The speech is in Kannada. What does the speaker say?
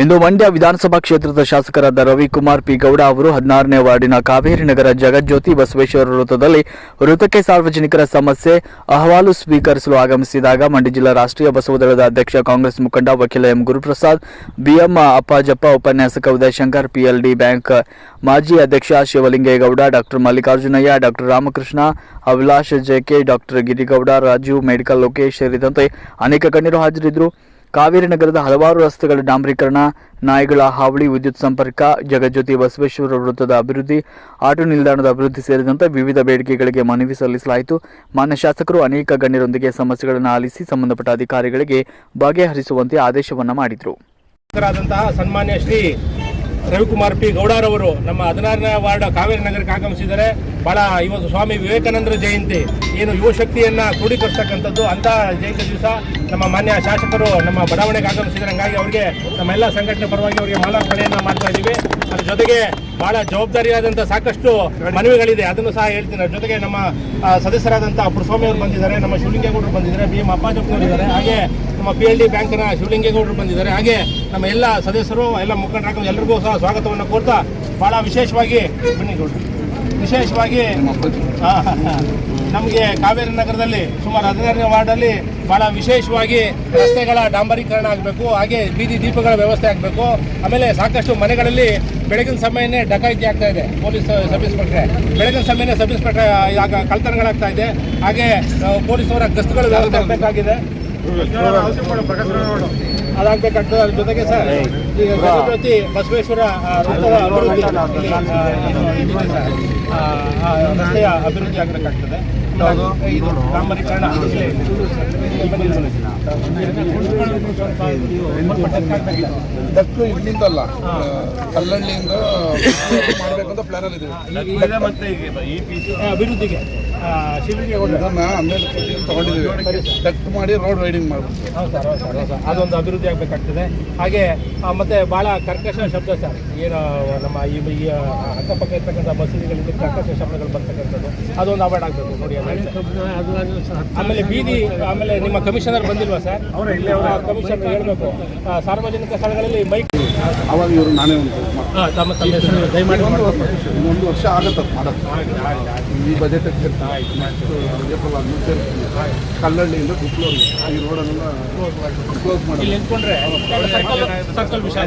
ಇಂದು ಮಂಡ್ಯ ವಿಧಾನಸಭಾ ಕ್ಷೇತ್ರದ ಶಾಸಕರಾದ ರವಿಕುಮಾರ್ ಪಿ ಗೌಡ ಅವರು ಹದಿನಾರನೇ ವಾರ್ಡಿನ ಕಾವೇರಿ ನಗರ ಜಗಜ್ಯೋತಿ ಬಸವೇಶ್ವರ ವೃತ್ತದಲ್ಲಿ ವೃತ್ತಕ್ಕೆ ಸಾರ್ವಜನಿಕರ ಸಮಸ್ಯೆ ಅಹವಾಲು ಸ್ವೀಕರಿಸಲು ಆಗಮಿಸಿದಾಗ ಮಂಡ್ಯ ಜಿಲ್ಲಾ ರಾಷ್ಟ್ರೀಯ ಬಸವದಳದ ಅಧ್ಯಕ್ಷ ಕಾಂಗ್ರೆಸ್ ಮುಖಂಡ ವಕೀಲ ಎಂ ಗುರುಪ್ರಸಾದ್, ಬಿಎಂ ಅಪ್ಪಾಜಪ್ಪ, ಉಪನ್ಯಾಸಕ ಉದಯಶಂಕರ್, ಪಿಎಲ್ಡಿ ಬ್ಯಾಂಕ್ ಮಾಜಿ ಅಧ್ಯಕ್ಷ Shivalingegowda, doctor Mallikarjunaiah, doctor Ramakrishna, Abhilash JK doctor Girigowda Raju medical Lokesh ಸೇರಿದಂತೆ ಅನೇಕ ಗಣ್ಯರು ಹಾಜರಿದ್ದರು. ಕಾವೇರಿ ನಗರದ ಹಲವಾರು ರಸ್ತೆಗಳ ಡಾಂಬರೀಕರಣ, ನಾಯಿಗಳ ಹಾವಳಿ, ವಿದ್ಯುತ್ ಸಂಪರ್ಕ, ಜಗಜ್ಯೋತಿ ಬಸವೇಶ್ವರ ವೃತ್ತದ ಅಭಿವೃದ್ಧಿ, ಆಟೋ ನಿಲ್ದಾಣದ ಅಭಿವೃದ್ಧಿ ಸೇರಿದಂತೆ ವಿವಿಧ ಬೇಡಿಕೆಗಳಿಗೆ ಮನವಿ ಸಲ್ಲಿಸಲಾಯಿತು. ಮಾನ್ಯ ಶಾಸಕರು ಅನೇಕ ಗಣ್ಯರೊಂದಿಗೆ ಸಮಸ್ಯೆಗಳನ್ನು ಆಲಿಸಿ ಸಂಬಂಧಪಟ್ಟ ಅಧಿಕಾರಿಗಳಿಗೆ ಬಗೆಹರಿಸುವಂತೆ ಆದೇಶವನ್ನ ಮಾಡಿದರು. ರವಿಕುಮಾರ್ ಪಿ ಗೌಡರವರು ನಮ್ಮ ಹದಿನಾರನೇ ವಾರ್ಡ್ ಕಾವೇರಿ ನಗರಕ್ಕೆ ಆಗಮಿಸಿದ್ದಾರೆ. ಬಹಳ ಇವತ್ತು ಸ್ವಾಮಿ ವಿವೇಕಾನಂದರ ಜಯಂತಿ. ಏನು ಯುವ ಶಕ್ತಿಯನ್ನ ಕ್ರೋಢೀಕರಿಸ್ತಕ್ಕಂಥದ್ದು ಅಂತ ಜಯಂತಿ ದಿವಸ ನಮ್ಮ ಮಾನ್ಯ ಶಾಸಕರು ನಮ್ಮ ಬಡಾವಣೆಗೆ ಆಗಮಿಸಿದ್ದಾರೆ. ಹಂಗಾಗಿ ಅವರಿಗೆ ನಮ್ಮೆಲ್ಲ ಸಂಘಟನೆ ಪರವಾಗಿ ಅವರಿಗೆ ಮಾಲಾರ್ಪಣೆಯನ್ನು ಮಾಡ್ತಾ ಇದ್ದೀವಿ ಅದ್ರ ಜೊತೆಗೆ ಬಹಳ ಜವಾಬ್ದಾರಿಯಾದಂಥ ಸಾಕಷ್ಟು ಮನವಿಗಳಿದೆ. ಅದನ್ನು ಸಹ ಹೇಳ್ತೀನಿ. ಜೊತೆಗೆ ನಮ್ಮ ಸದಸ್ಯರಾದಂತಹ ಸದಸ್ಯರಾದಂಥ ಪುರಸ್ವಾಮಿ ಅವರು ಬಂದಿದ್ದಾರೆ ನಮ್ಮ ಶಿವಲಿಂಗೇಗೌಡರು ಬಂದಿದ್ದಾರೆ ಬಿ ಎಂ ಅಪ್ಪಾಜಪ್ಪನವರು ಇದ್ದಾರೆ ಹಾಗೆ ನಮ್ಮ ಪಿ ಎಲ್ ಡಿ ಬ್ಯಾಂಕ್ನ ಶಿವಲಿಂಗೇಗೌಡರು ಬಂದಿದ್ದಾರೆ ಹಾಗೆ ನಮ್ಮ ಎಲ್ಲ ಸದಸ್ಯರು ಎಲ್ಲ ಮುಖಂಡರಾಗ ಎಲ್ಲರಿಗೂ ಸಹ ಸ್ವಾಗತವನ್ನು ಕೋರ್ತಾ ಬಹಳ ವಿಶೇಷವಾಗಿ ಬನ್ನಿ. ವಿಶೇಷವಾಗಿ ನಮಗೆ ಕಾವೇರಿ ನಗರದಲ್ಲಿ ಸುಮಾರು ಹದಿನಾರನೇ ವಾರ್ಡಲ್ಲಿ ಬಹಳ ವಿಶೇಷವಾಗಿ ರಸ್ತೆಗಳ ಡಾಂಬರೀಕರಣ ಆಗಬೇಕು ಹಾಗೆ ಬೀದಿ ದೀಪಗಳ ವ್ಯವಸ್ಥೆ ಆಗಬೇಕು. ಆಮೇಲೆ ಸಾಕಷ್ಟು ಮನೆಗಳಲ್ಲಿ ಬೆಳಗಿನ ಸಮಯನೇ ಡಕಾಯಿತಿ ಆಗ್ತಾ ಇದೆ ಪೊಲೀಸ್ ಸಬ್ ಇನ್ಸ್ಪೆಕ್ಟ್ರೆ ಬೆಳಗಿನ ಸಮಯನೇ ಸಬ್ ಇನ್ಸ್ಪೆಕ್ಟ್ರೆ ಆಗ ಕಳ್ತನಗಳಾಗ್ತಾ ಇದೆ. ಹಾಗೆ ಪೊಲೀಸರ ಪೊಲೀಸವರ ಗಸ್ತುಗಳ ವ್ಯವಸ್ಥೆ ಆಗಬೇಕಾಗಿದೆ. ಅದಾಗಬೇಕಾಗ್ತದೆ ಅದ್ರ ಜೊತೆಗೆ ಸರ್ ಈಗ ಗಜಪತಿ ಬಸವೇಶ್ವರ ವೃತ್ತದ ಅಭಿವೃದ್ಧಿ ರಸ್ತೆಯ ಅಭಿವೃದ್ಧಿ ಆಗಬೇಕಾಗ್ತದೆ ಇದು ಇಲ್ಲಿಂದ ಅಲ್ಲ ದಟ್ಟು ಕಲ್ಲಳ್ಳಿಯಿಂದ ಮಾಡಬೇಕಂತ ಪ್ಲಾನ್ ಅಲ್ಲಿ ಇದೆ ಆ, ಅಭಿವೃದ್ಧಿಗೆ. ಇದನ್ನ ಹನ್ನೆರಡು ಕೋಟಿ ತಗೊಂಡಿದ್ದೀವಿ. ದಟ್ಟು ಮಾಡಿ ರೋಡ್ ರೈಡಿಂಗ್ ಮಾಡ್ಬೇಕು. ಹೌದು ಸರ್ ಹೌದು ಸರ್ ಅದೊಂದು ಅಭಿವೃದ್ಧಿ ಆಗಬೇಕಾಗ್ತದೆ. ಹಾಗೆ ಮತ್ತೆ ಭಾಳ ಕರ್ಕಶ ಶಬ್ದ ಸರ್. ಏನು ನಮ್ಮ ಈ ಈ ಅಕ್ಕಪಕ್ಕ ಇರ್ತಕ್ಕಂಥ ಮಸೀದಿಗಳಿಂದ ಕರ್ಕಶ ಶಬ್ದಗಳು ಬರ್ತಕ್ಕಂಥದ್ದು. ಅದೊಂದು ಅವಾರ್ಡ್ ಆಗಬೇಕು. ನೋಡಿ ಆಮೇಲೆ. ಬೀದಿ ಆಮೇಲೆ ನಿಮ್ಮ ಕಮಿಷನರ್ ಬಂದಿಲ್ವಾ ಸರ್? ಕಮಿಷನರ್ ಹೇಳಬೇಕು. ಸಾರ್ವಜನಿಕ ಸ್ಥಳಗಳಲ್ಲಿ ಬೈಕ್ ಅವಾಗ ಇವರು ನಾನೇ ಒಂದು ತಮ್ಮ ತಮ್ಮ ಹೆಸರು ದಯಮಾಡಿ ಒಂದು ವರ್ಷ ಆಗುತ್ತೆ ಮಾಡೋದು ಈ ಬಜೆಟ್ ಕಲ್ಲಳ್ಳಿಯಿಂದ ಕುಕ್ಲೋರ್. ಈ ರೋಡನ್ನು ಕ್ಲೋಸ್ ಮಾಡಿ ಇಲ್ಲಿ ಸರ್ಕಲ್ ಸರ್ಕಲ್ ವಿಷಯ